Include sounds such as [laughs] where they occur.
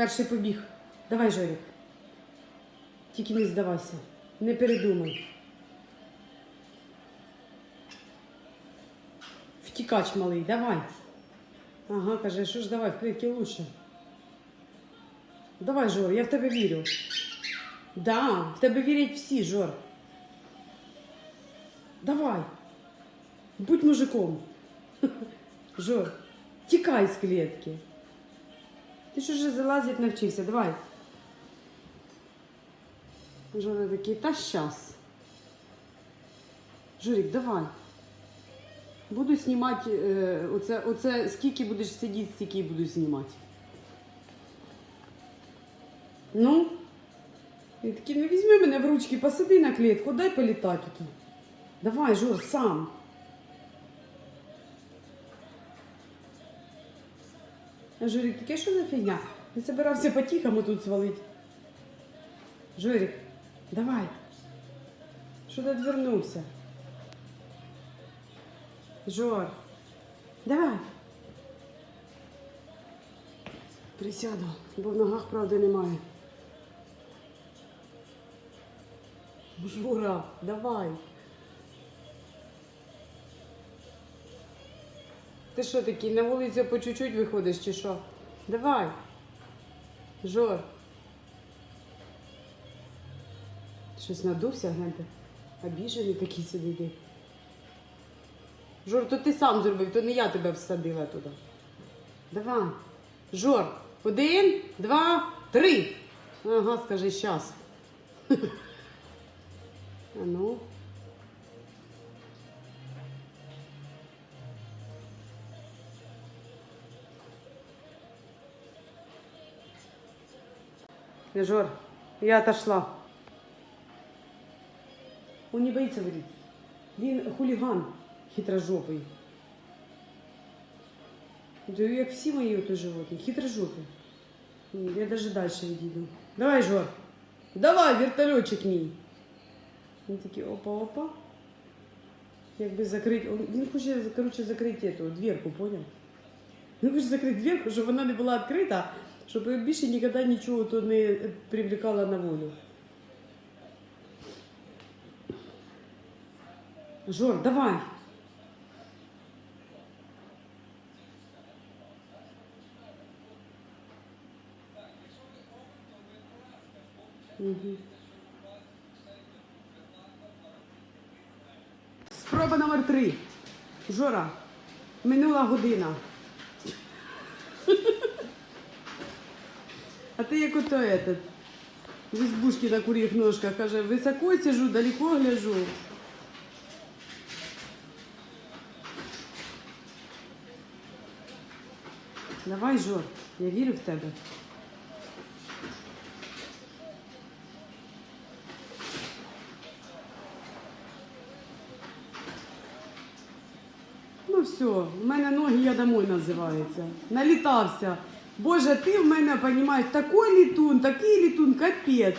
Перший побіг. Давай, Жорик. Тільки не здавайся. Не передумай. Втікач малий, давай. Ага, каже, що ж давай, в клітки лучше. Давай, Жор, я в тебе вірю. Да, в тебе вірять всі, Жор. Давай. Будь мужиком. [laughs] Жор, тікай з клітки. Ти ж уже залазити навчився, давай. Жора такий, та щас. Жорик, давай. Буду знімати, е, оце, оце скільки будеш сидіти, стільки буду знімати. Ну? Він такий, ну візьми мене в ручки, посади на клітку, дай політати тут. Давай, Жор, сам. А Жорик, таке що за фігня? Я собирався по-тихому тут свалити. Жорик, давай. Що ти відвернувся? Жор, давай. Присяду, бо в ногах правди немає. Жура, давай. Ти що такий, на вулицю по чуть-чуть виходиш чи що? Давай. Жор. Щось надувся, гляньте. Обіжений такий сидить. Жор, то ти сам зробив, то не я тебе всадила туди. Давай. Жор, один, два, три. Ага, скажи щас. [laughs] А ну. Жор, я отошла. Он не боится вредить. Він хуліган хитрожопий. Да як всі мої ото животні, хитрожопі. Я даже дальше відійду. Давай, Жор. Давай, вертольотчик мій. Він такий опа-опа. Якби закрити. он- Він хоче, короче, закрити эту дверку, понял? Він хоче закрити дверку, щоб вона не була відкрита, Щоб більше ніколи нічого то не привлекало на волю. Жор, давай. Угу. Спроба номер три. Жора, минула година. А ти як ото этот, в избушке на курьих ножках, каже, високо сижу, далеко гляжу. Давай, Жор, я вірю в тебе. Ну все, в мене ноги я домой називається. Налітався. Боже, ти в мене, понімаєш, такий літун, такий літун, капець.